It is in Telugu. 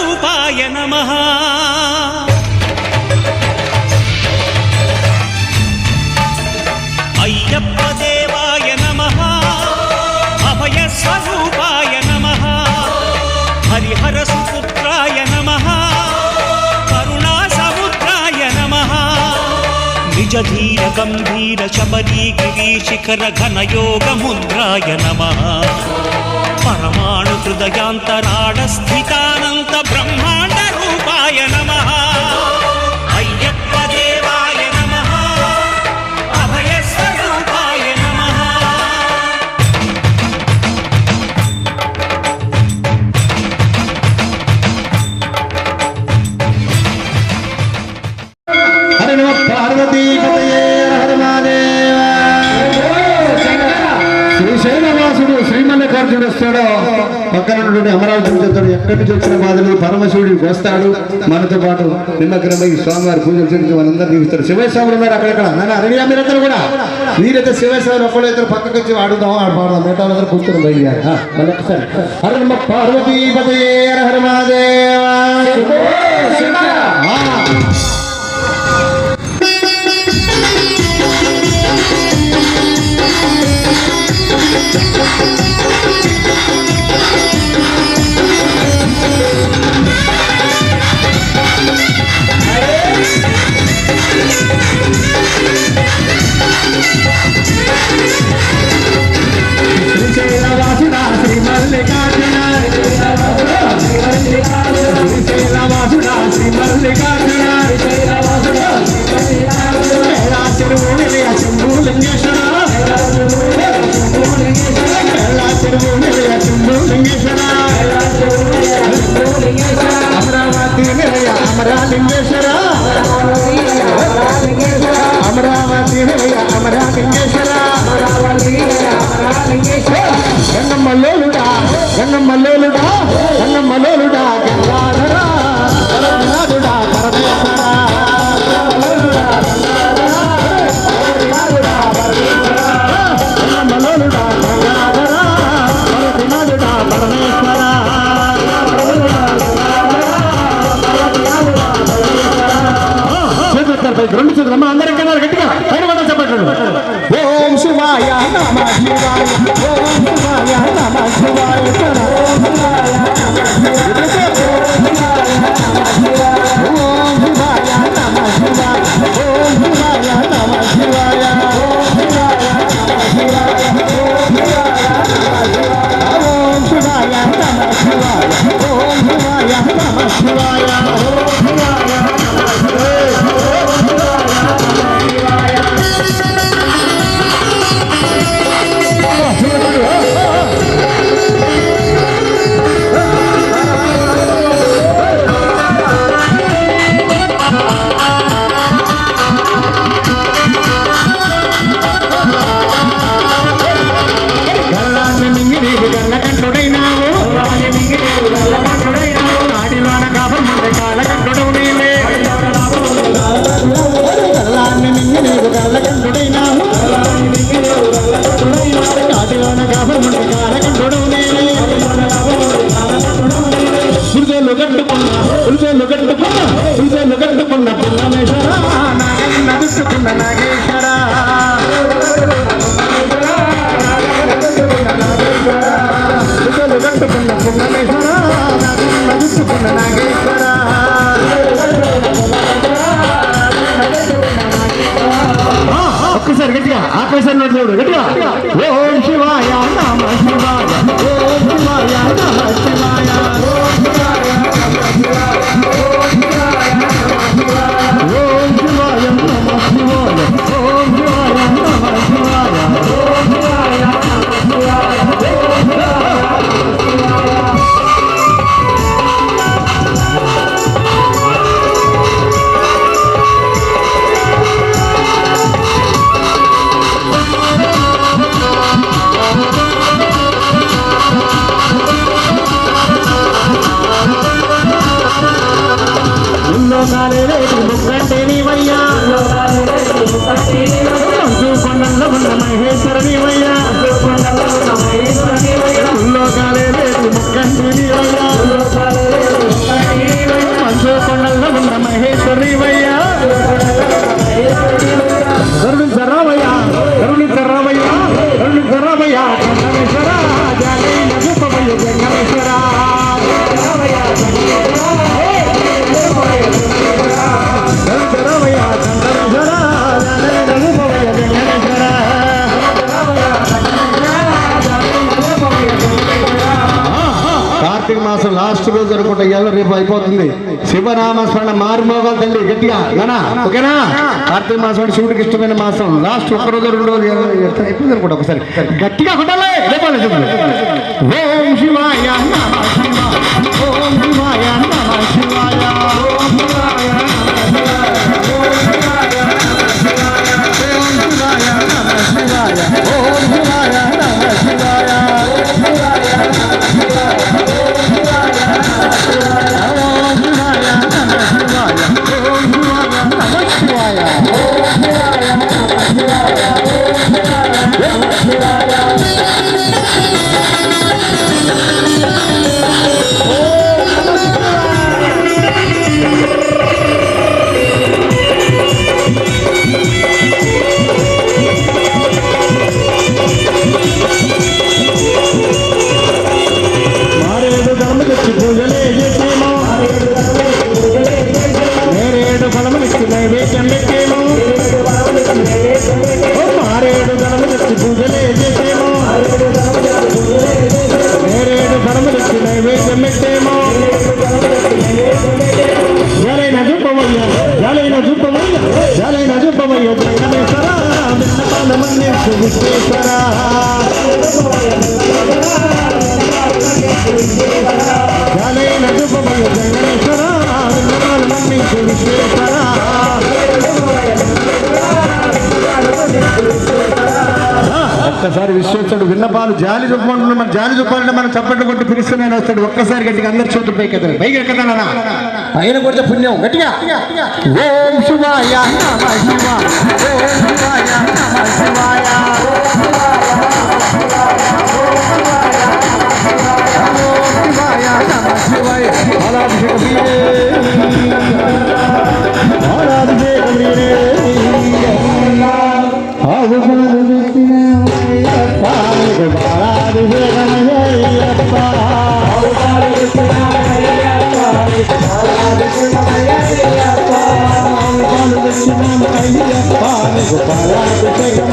స్వరూపాయ నమ. అయ్యప్ప దేవాయ నమ. అభయ స్వరూపాయ నమ. హరిహర సుపుత్రాయ నమ. కరుణా సముద్రాయ నమ. నిజ ధీర గంభీర శబరీ గిరి శిఖర ఘన యోగ ముద్రాయ నమ. పరమాణు హృదయాంతరాడ స్థితానంత వచ్చాడో వస్తాడు పక్కన ఉన్నటువంటి అమరావతి చెప్తాడు ఎక్కడి నుంచి వచ్చిన బాధలు? పరమశివుడు వస్తాడు. మనతో పాటు నిమ్మగ్రమై స్వామివారి పూజలు చేసి వాళ్ళందరూ దీవిస్తారు శివస్వాములు ఉన్నారు అక్కడక్కడ. నాన్న రెడీయా మీరందరూ కూడా. మీరైతే శివస్వామి ఒకళ్ళైతే పక్కకు వచ్చి ఆడుదాం ఆడ పాడదాం మిగతా వాళ్ళందరూ కూర్చొని బయలుదేరి ఆ, మళ్ళీ హర నమ పార్వతీ హర మహాదేవ. ఆ. శ్రీశైలవాసుడ అందరం కదా గట్టిగా పైన పడ్డ చెప్పండి ఓం శివాయ నమ శివాయ ఓం శివాయ నమ శివాయ ఓం శివాయ నమ శివాయ ఓం శివాయ నమ పురుషులు కట్టుకున్న పురుషులు కట్టుకున్న పురుషులు కట్టుకున్న నాగేశ్వర నాగేశ్వర ఒక్కసారి గట్టిగా ఆకాశాన్ని చూడు గట్టిగా. ఓం శివాయ అన్నా. మాసం లాస్ట్ రోజు ఇవాళ రేపు అయిపోతుంది. శివనామస్మరణ మారుమోగాలు తండ్రి గట్టిగా గనా ఓకేనా? కార్తీక మాసం అంటే శివుడికి ఇష్టమైన మాసం. లాస్ట్ ఒక్క రోజు రెండు రోజు ఎట్లా అనుకుంటా ఒకసారి. గట్టిగా కొట్టాలి లేపాలి. ఓం శివాయ నమః శివాయ. ఓం Yeah. నేరేడు ఫలములిచ్చి నైవేద్యం పెట్టేమో జాలైన జుప్పమయ్య జాలైన జుప్పమయ్య జాలైన జుప్పమయ్య జగనేశ్వర ఒక్కసారి విశ్వేశ్వరుడు విన్నపాలు జాలి చెప్పమంటున్నాడు మన జాలి చెప్పాలంటే మనం చప్పట్లు కొట్టి పిలిస్తేనే వస్తాడు. ఒక్కసారి గట్టిగా అందరి చేతులు పైకి ఎత్తాడు పైకి ఎక్కదానా పైన కొడితే పుణ్యం. గట్టిగా. ఓం శివాయ నమ శివాయ. ఓం శివాయ నమ శివాయ శివాయ నమ శివాయ. Vou parar, vou pegar